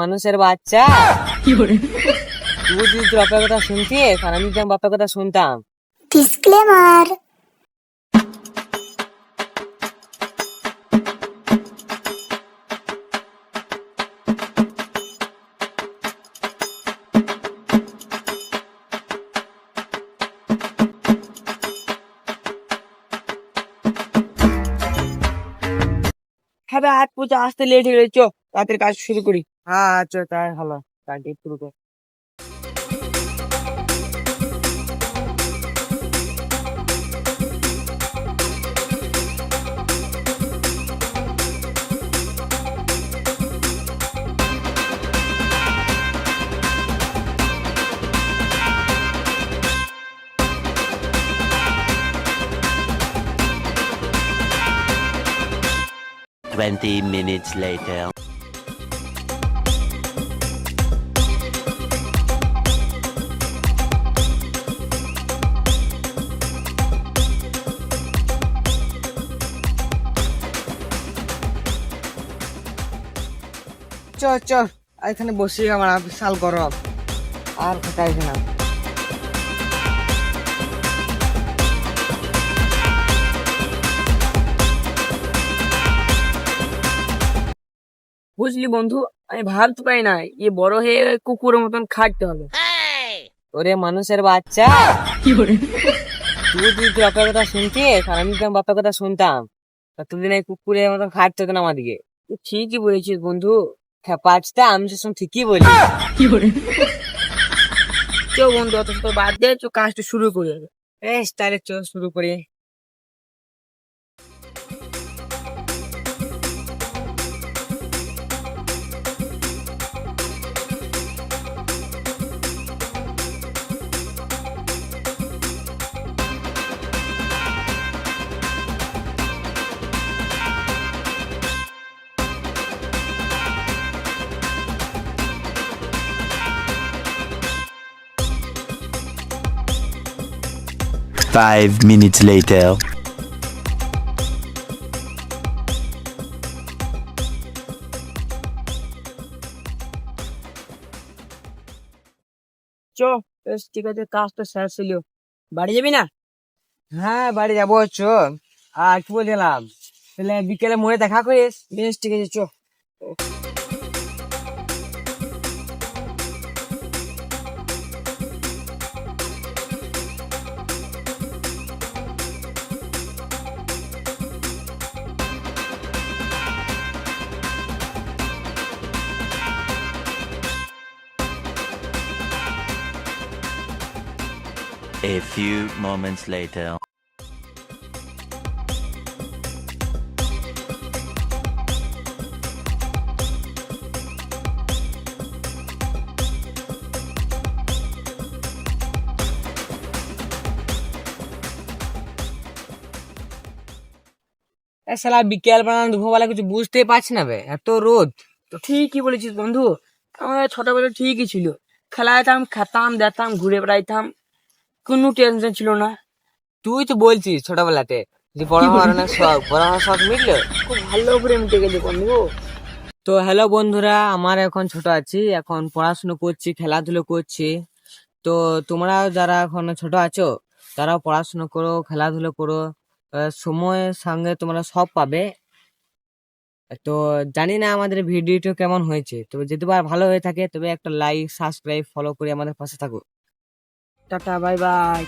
মানুষের বাচ্চা। তুই যদি তোর বাপের কথা শুনতিস আর আমি যদি আমার বাপের কথা শুনতাম। ডিসক্লেমার হ্যাঁ হাত পুজো আসতে লেট হয়ে গেছে তাড়াতাড়ি কাজ শুরু করি। হ্যাঁ আচ্ছা তাই ভালো কাজটি শুরু কর Twenty minutes later. চ চ এখানে বসি আমার বিশাল গরম। আর কোথায় না। বুঝলি বন্ধু আমি ভাবতে পারি না এ বড় হয়ে কুকুরের মতন খাটতে হবে। ওরে মানুষের বাচ্চা। তুই তোর বাপের কথা শুনতিস আর আমি আমার বাপের কথা শুনতাম ততদিন এই কুকুরের মতন খাটতে হতো না আমাদিকে। তুই ঠিকই বলেছিস বন্ধু। পাঁচটা আমি তো ঠিকই বলি? চো বন্ধু অত বাদ দে চো কাজটা শুরু করি বেশ তাহলে চো শুরু করি। Five minutes later. চো বেশ ঠিক আছে কাজ তো শেষ ছিল বাড়ি যাবি না? হ্যাঁ বাড়ি যাব চো। আর কি বলছিলাম? তাহলে বিকেলে মোড়ে দেখা করিস? বেশ ঠিক আছে চো। A few moments later. শালা বিকেল বেলা দুপুরবেলা কিছু বুঝতেই পারছি না বে, এত রোদ। তো ঠিকই বলেছিস বন্ধু, আমার ছোটবেলা ঠিকই ছিল। খেলাইতাম, খেতাম, দেখতাম, ঘুরে বেড়াইতাম। কোনো টেনশন ছিল না। তুই তো বলছিস ছোটবেলাতে যে হওয়ার অনেক শখ হওয়ার শখ মিটলো? খুব ভালো করে মিটে গেছে বন্ধু তো হ্যালো বন্ধুরা আমার এখন ছোট আছি এখন পড়াশুনো করছি খেলাধুলো করছি। তো তোমরা যারা এখন ছোট আছো তারাও পড়াশুনো করো খেলাধুলো করো সময়ের সঙ্গে তোমরা সব পাবে। তো জানি না আমাদের ভিডিওটা কেমন হয়েছে তবে যদি ভালো হয়ে থাকে তবে একটা লাইক সাবস্ক্রাইব ফলো করে আমাদের পাশে থাকো। Tata bye bye